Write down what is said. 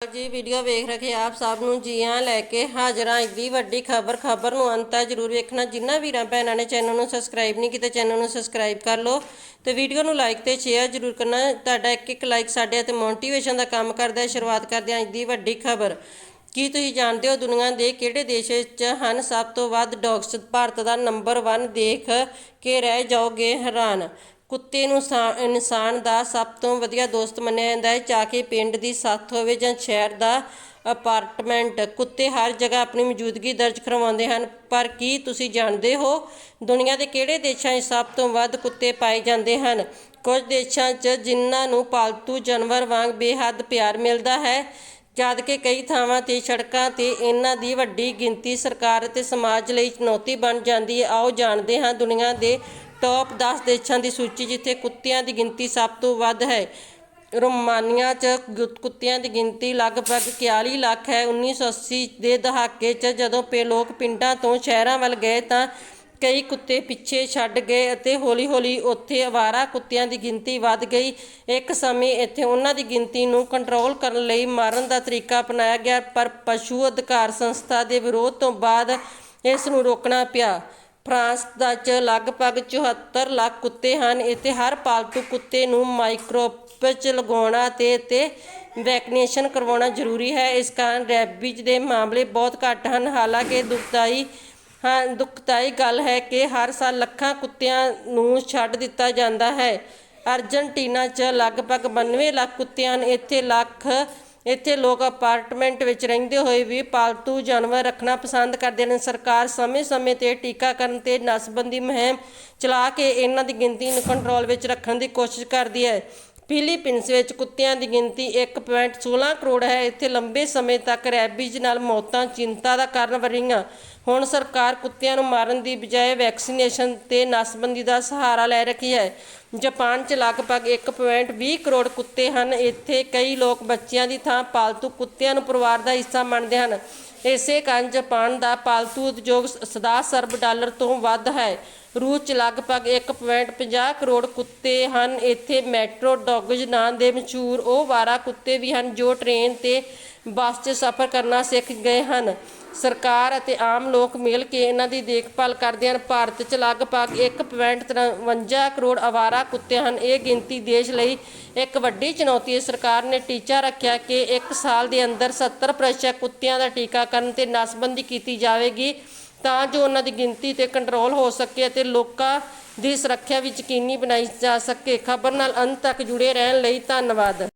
ਜੀ ਵੀਡੀਓ ਵੇਖ ਰਹੇ ਆਪ ਸਭ ਨੂੰ, ਜੀਆਂ ਲੈ ਕੇ ਹਾਜ਼ਰਾਂ। ਇੱਕ ਦੀ ਵੱਡੀ ਖਬਰ ਖਬਰ ਨੂੰ ਅੰਤ ਤੱਕ ਜਰੂਰ ਵੇਖਣਾ। ਜਿੰਨਾ ਵੀਰਾਂ ਭੈਣਾਂ ਨੇ ਚੈਨਲ ਨੂੰ ਸਬਸਕ੍ਰਾਈਬ ਨਹੀਂ ਕੀਤਾ ਚੈਨਲ ਨੂੰ ਸਬਸਕ੍ਰਾਈਬ ਕਰ ਲਓ। ਤੇ ਵੀਡੀਓ ਨੂੰ ਲਾਈਕ ਤੇ ਸ਼ੇਅਰ ਜਰੂਰ ਕਰਨਾ। ਤੁਹਾਡਾ ਇੱਕ ਇੱਕ ਲਾਈਕ ਸਾਡੇ ਅਤੇ ਮੋਟੀਵੇਸ਼ਨ ਦਾ ਕੰਮ ਕਰਦਾ ਹੈ, ਸ਼ੁਰੂਆਤ ਕਰਦੇ ਹਾਂ ਅੱਜ ਦੀ ਵੱਡੀ ਖਬਰ। ਕੀ ਤੁਸੀਂ ਜਾਣਦੇ ਹੋ ਦੁਨੀਆ ਦੇ ਕਿਹੜੇ ਦੇਸ਼ ਵਿੱਚ ਹਨ? ਸਭ ਤੋਂ ਵੱਧ ਡੌਗਸ ਭਾਰਤ ਦਾ ਨੰਬਰ 1 ਦੇਖ ਕੇ ਰਹਿ ਜਾਓਗੇ ਹੈਰਾਨ। ਕੁੱਤੇ ਨੂੰ ਸਾ- ਇਨਸਾਨ ਦਾ ਸਭ ਤੋਂ ਵਧੀਆ ਦੋਸਤ ਮੰਨਿਆ ਜਾਂਦਾ ਹੈ। ਚਾਹੇ ਪਿੰਡ ਦੀ ਸੱਥ ਹੋਵੇ ਜਾਂ ਸ਼ਹਿਰ ਦਾ ਅਪਾਰਟਮੈਂਟ, ਕੁੱਤੇ ਹਰ ਜਗ੍ਹਾ ਆਪਣੀ ਮੌਜੂਦਗੀ ਦਰਜ ਕਰਵਾਉਂਦੇ ਹਨ। ਪਰ ਕੀ ਤੁਸੀਂ ਜਾਣਦੇ ਹੋ ਦੁਨੀਆ ਦੇ ਕਿਹੜੇ ਦੇਸ਼ਾਂ 'ਚ ਸਭ ਤੋਂ ਵੱਧ ਕੁੱਤੇ ਪਾਏ ਜਾਂਦੇ ਹਨ? ਕੁਝ ਦੇਸ਼ਾਂ 'ਚ ਜਿਨ੍ਹਾਂ ਨੂੰ ਪਾਲਤੂ ਜਾਨਵਰ ਵਾਂਗ ਬੇਹੱਦ ਪਿਆਰ ਮਿਲਦਾ ਹੈ। ਜਦ ਕਿ ਕਈ ਥਾਵਾਂ ਤੇ ਸੜਕਾਂ ਤੇ ਇਹਨਾਂ ਦੀ ਵੱਡੀ ਗਿਣਤੀ ਸਰਕਾਰ ਅਤੇ ਸਮਾਜ ਲਈ ਚੁਣੌਤੀ ਬਣ ਜਾਂਦੀ ਹੈ। ਆਓ ਜਾਣਦੇ ਹਾਂ ਦੁਨੀਆ ਦੇ ਟੌਪ 10 ਦੇਸ਼ਾਂ ਦੀ ਸੂਚੀ ਜਿੱਥੇ ਕੁੱਤਿਆਂ ਦੀ ਗਿਣਤੀ ਸਭ ਤੋਂ ਵੱਧ ਹੈ। ਰੋਮਾਨੀਆ 'ਚ ਕੁੱਤਿਆਂ ਦੀ ਗਿਣਤੀ ਲਗਭਗ 41 ਲੱਖ ਹੈ। 1980 ਦੇ ਦਹਾਕੇ 'ਚ ਜਦੋਂ ਪੇ, ਲੋਕ ਪਿੰਡਾਂ ਤੋਂ ਸ਼ਹਿਰਾਂ ਵੱਲ ਗਏ ਤਾਂ ਕਈ ਕੁੱਤੇ ਪਿੱਛੇ ਛੱਡ ਗਏ ਅਤੇ ਹੌਲੀ-ਹੌਲੀ ਉੱਥੇ ਅਵਾਰਾ ਕੁੱਤਿਆਂ ਦੀ ਗਿਣਤੀ ਵੱਧ ਗਈ। ਇੱਕ ਸਮੇਂ ਇੱਥੇ ਉਹਨਾਂ ਦੀ ਗਿਣਤੀ ਨੂੰ ਕੰਟਰੋਲ ਕਰਨ ਲਈ ਮਾਰਨ ਦਾ ਤਰੀਕਾ ਅਪਣਾਇਆ ਗਿਆ, ਪਰ ਪਸ਼ੂ ਅਧਿਕਾਰ ਸੰਸਥਾ ਦੇ ਵਿਰੋਧ ਤੋਂ ਬਾਅਦ ਇਸ ਨੂੰ ਰੋਕਣਾ ਪਿਆ। ਫਰਾਂਸ ਦਾ ਚ ਲਗਭਗ 74 ਲੱਖ ਕੁੱਤੇ ਹਨ। ਇੱਥੇ ਹਰ ਪਾਲਤੂ ਕੁੱਤੇ ਨੂੰ ਮਾਈਕਰੋਪ ਲਗਾਉਣਾ ਤੇ ਤੇ ਵੈਕਸੀਨੇਸ਼ਨ ਕਰਵਾਉਣਾ ਜ਼ਰੂਰੀ ਹੈ। ਇਸ ਕਾਰਨ ਰੈਬੀਜ਼ ਦੇ ਮਾਮਲੇ ਬਹੁਤ ਘੱਟ ਹਨ। ਹਾਲਾਂਕਿ ਦੁਖਦਾਈ ਹਾਂ, ਦੁਖਦਾਈ ਗੱਲ ਹੈ ਕਿ ਹਰ ਸਾਲ ਲੱਖਾਂ ਕੁੱਤਿਆਂ ਨੂੰ ਛੱਡ ਦਿੱਤਾ ਜਾਂਦਾ ਹੈ। ਅਰਜਨਟੀਨਾ 'ਚ ਲਗਭਗ 92 ਲੱਖ ਕੁੱਤਿਆਂ ਹਨ। ਇੱਥੇ ਲੱਖ ਇੱਥੇ ਲੋਕ ਅਪਾਰਟਮੈਂਟ ਵਿੱਚ ਰਹਿੰਦੇ ਹੋਏ ਵੀ ਪਾਲਤੂ ਜਾਨਵਰ ਰੱਖਣਾ ਪਸੰਦ ਕਰਦੇ ਨੇ। ਸਰਕਾਰ ਸਮੇਂ-ਸਮੇਂ ਤੇ ਟੀਕਾਕਰਨ ਤੇ ਨਸਬੰਦੀ ਮੁਹਿੰਮ ਚਲਾ ਕੇ ਇਹਨਾਂ ਦੀ ਗਿਣਤੀ ਨੂੰ ਕੰਟਰੋਲ ਵਿੱਚ ਰੱਖਣ ਦੀ ਕੋਸ਼ਿਸ਼ ਕਰਦੀ ਹੈ। ਫਿਲੀਪੀਨਸ ਵਿੱਚ ਕੁੱਤਿਆਂ ਦੀ ਗਿਣਤੀ 1.16 ਕਰੋੜ ਹੈ। ਇੱਥੇ ਲੰਬੇ ਸਮੇਂ ਤੱਕ ਰੈਬੀਜ਼ ਨਾਲ ਮੌਤਾਂ ਚਿੰਤਾ ਦਾ ਕਾਰਨ ਰਹੀਆਂ। ਹੁਣ ਸਰਕਾਰ ਕੁੱਤਿਆਂ ਨੂੰ ਮਾਰਨ ਦੀ ਬਜਾਏ ਵੈਕਸੀਨੇਸ਼ਨ ਤੇ ਨਸਬੰਦੀ ਦਾ ਸਹਾਰਾ ਲੈ ਰਹੀ ਹੈ। ਜਾਪਾਨ 'ਚ ਲਗਭਗ 1.20 ਕਰੋੜ ਕੁੱਤੇ ਹਨ। ਇੱਥੇ ਕਈ ਲੋਕ ਬੱਚਿਆਂ ਦੀ ਥਾਂ ਪਾਲਤੂ ਕੁੱਤਿਆਂ ਨੂੰ ਪਰਿਵਾਰ ਦਾ ਹਿੱਸਾ ਮੰਨਦੇ ਹਨ। ਇਸੇ ਕਾਰਨ ਜਾਪਾਨ ਦਾ ਪਾਲਤੂ ਉਦਯੋਗ ਸਦਾ ਸਰਬ ਡਾਲਰ ਤੋਂ ਵੱਧ ਹੈ। ਰੂਸ 'ਚ ਲਗਭਗ 1.50 ਕਰੋੜ ਕੁੱਤੇ ਹਨ। ਇੱਥੇ ਮੈਟਰੋ ਡੌਗਜ਼ ਨਾਂ ਦੇ ਮਸ਼ਹੂਰ ਉਹ ਵਾਰਾ ਕੁੱਤੇ ਵੀ ਹਨ ਜੋ ਟ੍ਰੇਨ ਤੇ ਬੱਸ 'ਚ ਸਫ਼ਰ ਕਰਨਾ ਸਿੱਖ ਗਏ ਹਨ। ਸਰਕਾਰ ਅਤੇ ਆਮ ਲੋਕ ਮਿਲ ਕੇ ਇਹਨਾਂ ਦੀ ਦੇਖਭਾਲ ਕਰਦੇ ਹਨ। ਭਾਰਤ 'ਚ ਲਗਭਗ 1.53 ਕਰੋੜ ਆਵਾਰਾ ਕੁੱਤੇ ਹਨ। ਇਹ ਗਿਣਤੀ ਦੇਸ਼ ਲਈ ਇੱਕ ਵੱਡੀ ਚੁਣੌਤੀ ਹੈ। ਸਰਕਾਰ ਨੇ ਟੀਚਾ ਰੱਖਿਆ ਕਿ ਇੱਕ ਸਾਲ ਦੇ ਅੰਦਰ 70% ਕੁੱਤਿਆਂ ਦਾ ਟੀਕਾਕਰਨ ਤੇ ਨਸਬੰਦੀ ਕੀਤੀ ਜਾਵੇਗੀ ਤਾਂ ਜੋ ਉਹਨਾਂ ਦੀ ਗਿਣਤੀ ਤੇ ਕੰਟਰੋਲ ਹੋ ਸਕੇ ਅਤੇ ਲੋਕਾਂ ਦੀ ਸੁਰੱਖਿਆ ਵੀ ਯਕੀਨੀ ਬਣਾਈ ਜਾ ਸਕੇ। ਖਬਰ ਨਾਲ ਅੰਤ ਤੱਕ ਜੁੜੇ ਰਹਿਣ ਲਈ ਧੰਨਵਾਦ।